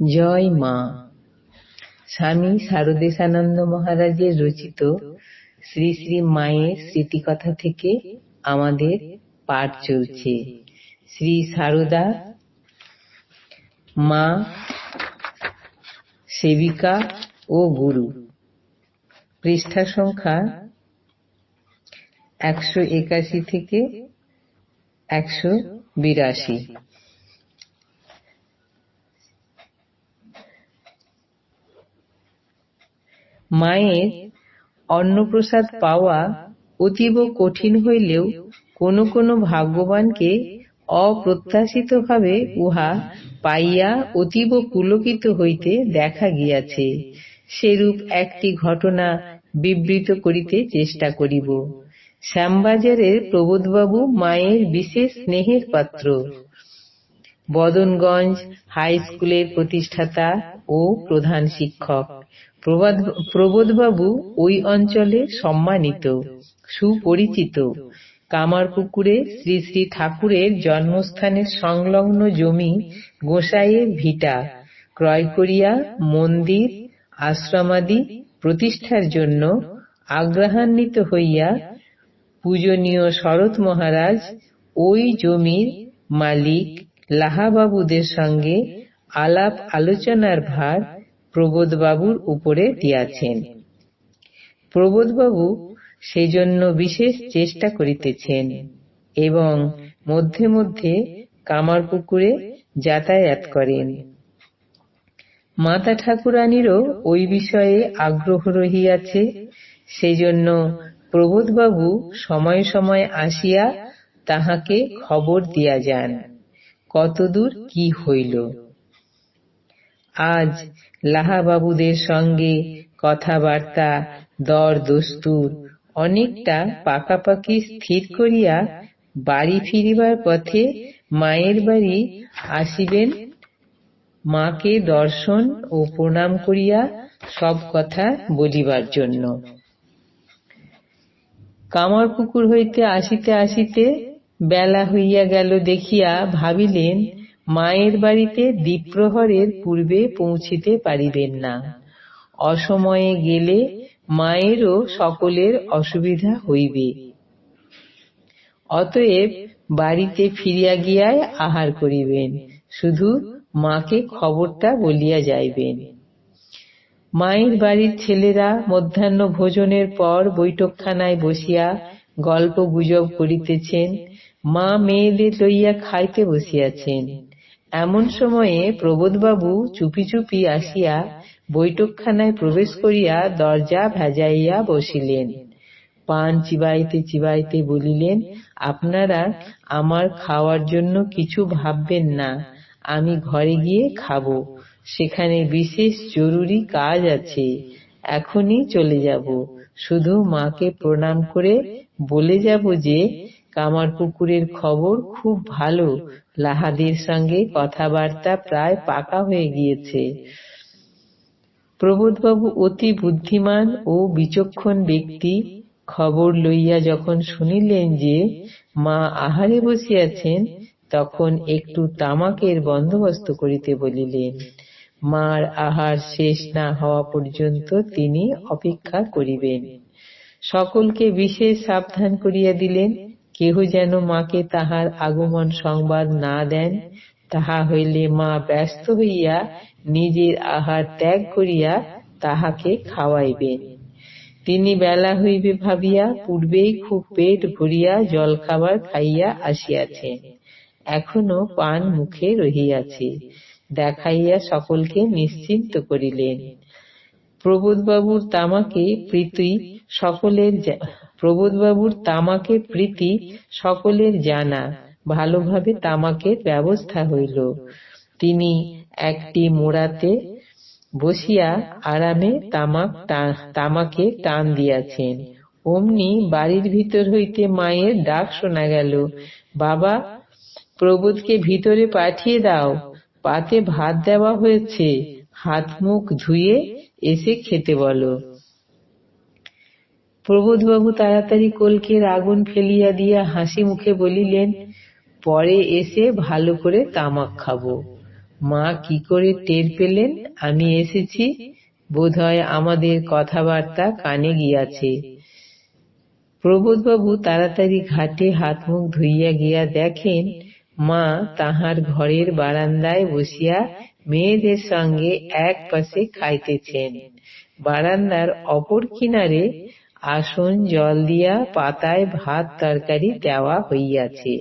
জয় মা। স্বামী শারদেশানন্দ মহারাজের রচিত শ্রী শ্রী মায়ের স্মৃতিকথা থেকে আমাদের পাঠ চলছে। শ্রী সারদা, মা, সেবিকা ও গুরু। পৃষ্ঠা সংখ্যা একশো একাশি থেকে একশো বিরাশি। মায়ের অন্নপ্রসাদ পাওয়া অতীব কঠিন হইলেও কোন কোন ভাগ্যবানকে অপ্রত্যাশিতভাবে উহা পাইয়া অতীব পুলকিত হইতে দেখা গিয়াছে। সেরূপ একটি ঘটনা বিবৃত করিতে চেষ্টা করিব। শ্যামবাজারের প্রবোধবাবু মায়ের বিশেষ স্নেহের পাত্র। বদনগঞ্জ হাই স্কুলের প্রতিষ্ঠাতা ও প্রধান শিক্ষক। প্রবোধবাবু ওই অঞ্চলে সম্মানিত, সুপরিচিত। কামারপুকুরে শ্রী শ্রী ঠাকুরের জন্মস্থানের সংলগ্ন জমি গোসাইয়ের ভিটা, ক্রয় করিয়া মন্দির, আশ্রমাদি প্রতিষ্ঠার জন্য আগ্রহান্বিত হইয়া পূজনীয় শরৎ মহারাজ ওই জমির মালিক লাহাবাবুদের সঙ্গে আলাপ, আলোচনার ভার প্রবোধবাবুর উপরে দিয়াছেন। প্রবোধবাবু সেজন্য বিশেষ চেষ্টা করিতেছেন এবং মধ্যে মধ্যে কামারপুকুরে যাতায়াত করেন। মাতা ঠাকুরানীরও ওই বিষয়ে আগ্রহ রহিয়াছে, সেজন্য প্রবোধবাবু সময় সময় আসিয়া তাহাকে খবর দিয়া যান, কতদূর কি হইল। আজ লাহাবাবুদের সঙ্গে কথাবার্তা, দর দস্তুর অনেকটা পাকাপাকি স্থির করিয়া বাড়ি ফিরিবার পথে মায়ের বাড়ি আসিবেন। মাকে দর্শন ও প্রণাম করিয়া সব কথা বলিবার জন্য। কামারপুকুর হইতে আসিতে আসিতে বেলা হইয়া গেল দেখিয়া ভাবিলেন মায়ের বাড়িতে দ্বীপ্রহরের পূর্বে পৌঁছিতে পারিবেন না। অসময়ে গেলে মায়েরও সকলের অসুবিধা হইবে। অতএব বাড়িতে ফিরিয়া গিয়াই আহার করিবেন, শুধু মাকে খবরটা বলিয়া যাইবেন। মায়ের বাড়ির ছেলেরা মধ্যাহ্ন ভোজনের পর বৈঠকখানায় বসিয়া গল্প গুজব করিতেছেন, মা মেয়েদের লইয়া খাইতে বসিয়াছেন। এমন সময়ে প্রবোধবাবু চুপি চুপি আসিয়া বৈঠকখানায় প্রবেশ করিয়া দরজা ভেজাইয়া বসিলেন। পান চিবাইতে চিবাইতে বলিলেন, আপনারা আমার খাওয়ার জন্য কিছু ভাববেন না, আমি ঘরে গিয়ে খাব। সেখানে বিশেষ জরুরি কাজ আছে, এখনই চলে যাব। শুধু মাকে প্রণাম করে বলে যাব যে কামারপুকুরের খবর খুব ভালো। লাহাদের সঙ্গে কথাবার্তা প্রায় পাকা হয়ে গিয়েছে। প্রবোধবাবু অতি বুদ্ধিমান ও বিচক্ষণ ব্যক্তি। খবর লইয়া যখন শুনিলেন যে মা আহারে বসিয়াছেন, তখন একটু তামাকের বন্দোবস্ত করিতে বলিলেন, মার আহার শেষ না হওয়া পর্যন্ত তিনি অপেক্ষা করিবেন। সকলকে বিশেষ সাবধান করিয়া দিলেন। কেহ যেন মাকে তাহার আগমন সংবাদ না দেন, তাহা হইলে মা ব্যস্ত হইয়া নিজের আহার ত্যাগ করিয়া তাহাকে খাওয়াইবেন। তিনি বেলা হইবে ভাবিয়া পূর্বেই খুব পেট ভরিয়া জলখাবার খাইয়া আসিয়াছেন। এখনও পান মুখে রহিয়াছে, দেখাইয়া সকলকে নিশ্চিন্ত করিলেন। প্রবোধবাবুর তামাকে প্রীতি সকলের প্রবোধবাবুর তামাকে প্রীতি সকলের জানা। ভালোভাবে তামাকের ব্যবস্থা হইল। তিনি একটি মোড়াতে বসিয়া আরামে তামাক তামাকে টান দিয়াছেন। অমনি বাড়ির ভিতর হইতে মায়ের ডাক শোনা গেল, বাবা, প্রবোধকে ভিতরে পাঠিয়ে দাও। পাতে ভাত দেওয়া হয়েছে। হাত মুখ ধুয়ে এসে খেতে বলো। প্রবোধবাবু তাড়াতাড়ি কলকের আগুন ফেলিয়া দিয়া হাসি মুখে বলিলেন, পরে এসে ভালো করে তামাক খাব। মা কি করে টের পেলেন? আমি এসেছি। বোধহয় আমাদের কথাবার্তা কানে গিয়াছে প্রবোধবাবু তাড়াতাড়ি ঘাটে হাত মুখ ধুইয়া গিয়া দেখেন, মা তাহার ঘরের বারান্দায় বসিয়া মেয়েদের সঙ্গে এক পাশে খাইতেছেন। বারান্দার অপর কিনারে আসন, জল দিয়া পাতায় ভাত তরকারি দেওয়া হইয়াছে।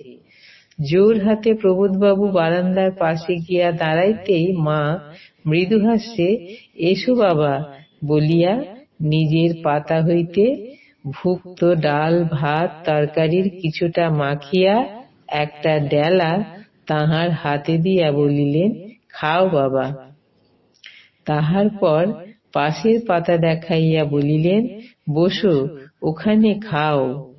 জোর হাতে প্রবোধবাবু বারান্দার পাশে গিয়া দাঁড়াইতেই মা মৃদু হাস্যে এসো বাবা, বলিয়া নিজের পাতা হইতে ভুক্ত ডাল, ভাত, তরকারির কিছুটা মাখিয়া একটা ডেলা তাহার হাতে দিয়া বলিলেন, খাও বাবা। তাহার পর পাশের পাতা দেখাইয়া বলিলেন বসো, ওখানে খাও।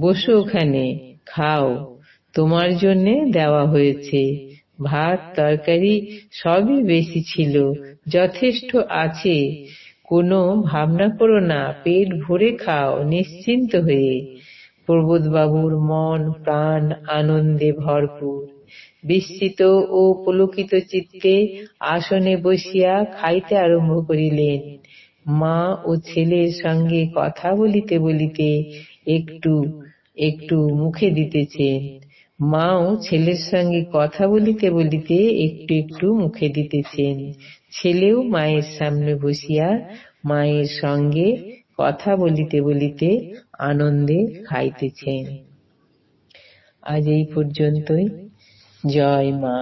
বসো, ওখানে খাও। তোমার জন্যে দেওয়া হয়েছে। ভাত, তরকারি সবই বেশি ছিল, যথেষ্ট আছে। কোনো ভাবনা করো না, পেট ভরে খাও, নিশ্চিন্ত হয়ে। প্রবোধবাবুর মন, প্রাণ, আনন্দে ভরপুর। বিস্মিত ও পুলকিত চিত্তে আসনে বসিয়া খাইতে আরম্ভ করিলেন। মা ও ছেলের সঙ্গে কথা বলিতে বলিতে একটু একটু মুখে দিতেছেন মাও ছেলের সঙ্গে কথা বলিতে বলিতে একটু একটু মুখে দিতেছেন। ছেলেও মায়ের সামনে বসিয়া মায়ের সঙ্গে কথা বলিতে বলিতে আনন্দে খাইতেছেন। আজ এই পর্যন্তই। জয় মা।